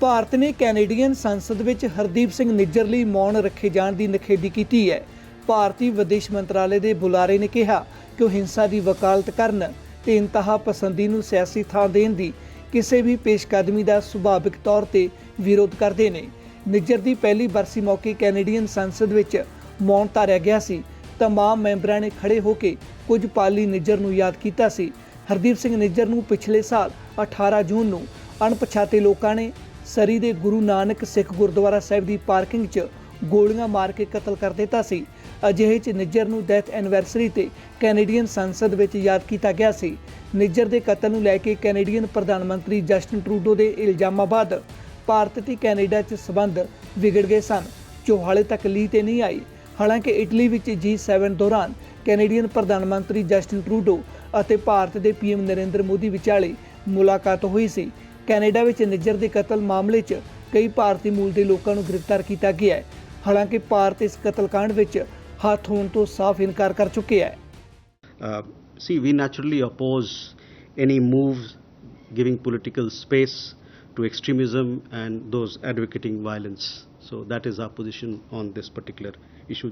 ਭਾਰਤ ਨੇ ਕੈਨੇਡੀਅਨ ਸੰਸਦ ਵਿੱਚ ਹਰਦੀਪ ਸਿੰਘ ਨਿੱਜਰ ਲਈ ਮੌਨ ਰੱਖੇ ਜਾਣ ਦੀ ਨਿਖੇਧੀ ਕੀਤੀ ਹੈ। ਭਾਰਤੀ ਵਿਦੇਸ਼ ਮੰਤਰਾਲੇ ਦੇ ਬੁਲਾਰੇ ਨੇ ਕਿਹਾ ਕਿ ਉਹ ਹਿੰਸਾ ਦੀ ਵਕਾਲਤ ਕਰਨ ਤੇ ਇੰਤਹਾ ਪਸੰਦੀ ਨੂੰ ਸਿਆਸੀ ਥਾਂ ਦੇਣ ਦੀ ਕਿਸੇ ਵੀ ਪੇਸ਼ਕਦਮੀ ਦਾ ਸੁਭਾਵਿਕ ਤੌਰ ਤੇ ਵਿਰੋਧ ਕਰਦੇ ਨੇ। ਨਿੱਜਰ ਦੀ ਪਹਿਲੀ ਬਰਸੀ ਮੌਕੇ ਕੈਨੇਡੀਅਨ ਸੰਸਦ ਵਿੱਚ ਮੌਨ ਧਾਰਿਆ ਗਿਆ ਸੀ। ਤਮਾਮ ਮੈਂਬਰਾਂ ਨੇ ਖੜੇ ਹੋ ਕੇ ਕੁਝ ਪਾਲੀ ਨਿੱਜਰ ਨੂੰ ਯਾਦ ਕੀਤਾ ਸੀ। ਹਰਦੀਪ ਸਿੰਘ ਨਿੱਜਰ ਨੂੰ ਪਿਛਲੇ ਸਾਲ 18 ਜੂਨ ਨੂੰ ਅਣਪਛਾਤੇ ਲੋਕਾਂ ਨੇ ਸਰੀ ਦੇ ਗੁਰੂ ਨਾਨਕ ਸਿੱਖ ਗੁਰਦੁਆਰਾ ਸਾਹਿਬ ਦੀ ਪਾਰਕਿੰਗ 'ਚ ਗੋਲੀਆਂ ਮਾਰ ਕੇ ਕਤਲ ਕਰ ਦਿੱਤਾ ਸੀ। ਅਜਿਹੇ 'ਚ ਨਿੱਜਰ ਨੂੰ ਡੈਥ ਐਨਵਰਸਰੀ ਤੇ ਕੈਨੇਡੀਅਨ ਸੰਸਦ ਵਿੱਚ ਯਾਦ ਕੀਤਾ ਗਿਆ ਸੀ। ਨਿੱਜਰ ਦੇ ਕਤਲ ਨੂੰ ਲੈ ਕੇ ਕੈਨੇਡੀਅਨ ਪ੍ਰਧਾਨ ਮੰਤਰੀ ਜਸਟਿਨ ਟਰੂਡੋ ਦੇ ਇਲਜ਼ਾਮਾਂ ਬਾਅਦ ਭਾਰਤ ਤੇ ਕੈਨੇਡਾ 'ਚ ਸਬੰਧ ਵਿਗੜ ਗਏ ਸਨ। ਜੋ ਹਾਲੇ ਤੱਕ ਲੀ ਤੇ ਨਹੀਂ ਆਈ। ਹਾਲਾਂਕਿ ਇਟਲੀ ਵਿੱਚ G7 ਦੌਰਾਨ ਕੈਨੇਡੀਅਨ ਪ੍ਰਧਾਨ ਮੰਤਰੀ ਜਸਟਿਨ ਟਰੂਡੋ ਅਤੇ ਭਾਰਤ ਦੇ ਪੀਐਮ ਨਰਿੰਦਰ ਮੋਦੀ ਵਿਚਾਲੇ ਮੁਲਾਕਾਤ ਹੋਈ ਸੀ। ਕੈਨੇਡਾ ਵਿੱਚ ਨਿੱਜਰ ਦੇ ਕਤਲ ਮਾਮਲੇ 'ਚ ਕਈ ਭਾਰਤੀ ਮੂਲ ਦੇ ਲੋਕਾਂ ਨੂੰ ਗ੍ਰਿਫਤਾਰ ਕੀਤਾ ਗਿਆ ਹੈ ਹਾਲਾਂਕਿ ਭਾਰਤ ਇਸ ਕਤਲकांड ਵਿੱਚ ਹੱਥ ਹੋਣ ਤੋਂ ਸਾਫ਼ ਇਨਕਾਰ ਕਰ ਚੁੱਕਿਆ ਹੈ Uh, see, we naturally oppose any moves giving political space to extremism and those advocating violence. So that is our position on this particular issue.